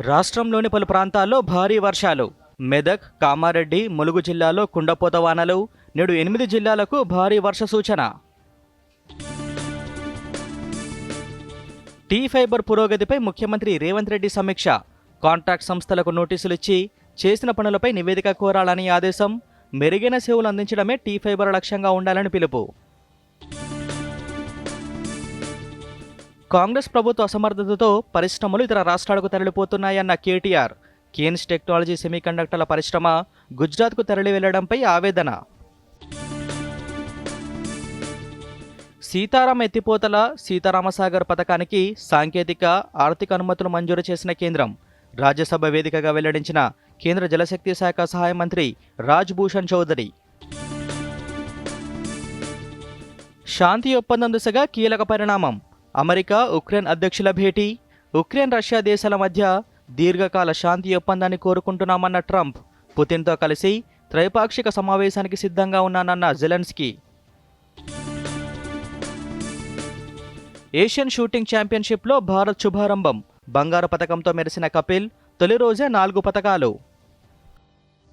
రాష్ట్రంలోని పలు ప్రాంతాల్లో భారీ వర్షాలు. మెదక్ కామారెడ్డి ములుగు జిల్లాలో కుండపోత వానలు నేడు ఎనిమిది జిల్లాలకు భారీ వర్ష సూచన. టీ ఫైబర్ పురోగతిపై ముఖ్యమంత్రి రేవంత్ రెడ్డి సమీక్ష. కాంట్రాక్ట్ సంస్థలకు నోటీసులు ఇచ్చి చేసిన పనులపై నివేదిక కోరాలని ఆదేశం. మెరుగైన సేవలు అందించడమే టీ ఫైబర్ లక్ష్యంగా ఉండాలని పిలుపు. కాంగ్రెస్ ప్రభుత్వ అసమర్థతతో పరిశ్రమలు ఇతర రాష్ట్రాలకు తరలిపోతున్నాయన్న కేటీఆర్. కేన్స్ టెక్నాలజీ సెమీకండక్టర్ల పరిశ్రమ గుజరాత్కు తరలి వెళ్ళడంపై ఆవేదన. సీతారాం ఎత్తిపోతల సీతారామసాగర్ పథకానికి సాంకేతిక ఆర్థిక అనుమతులు మంజూరు చేసిన కేంద్రం. రాజ్యసభ వేదికగా వెల్లడించిన కేంద్ర జలశక్తి శాఖ సహాయ మంత్రి రాజ్ భూషణ్ చౌదరి. శాంతి ఒప్పందం దిశగా కీలక పరిణామం. అమెరికా ఉక్రెయిన్ అధ్యక్షుల భేటీ. ఉక్రెయిన్ రష్యా దేశాల మధ్య దీర్ఘకాల శాంతి ఒప్పందాన్ని కోరుకుంటున్నామన్న ట్రంప్ పుతిన్తో కలిసి త్రైపాక్షిక సమావేశానికి సిద్ధంగా ఉన్నానన్న జెలెన్స్కీ. ఏషియన్ షూటింగ్ ఛాంపియన్షిప్లో భారత్ శుభారంభం. బంగారు పథకంతో మెరిసిన కపిల్ తొలి రోజే నాలుగు పథకాలు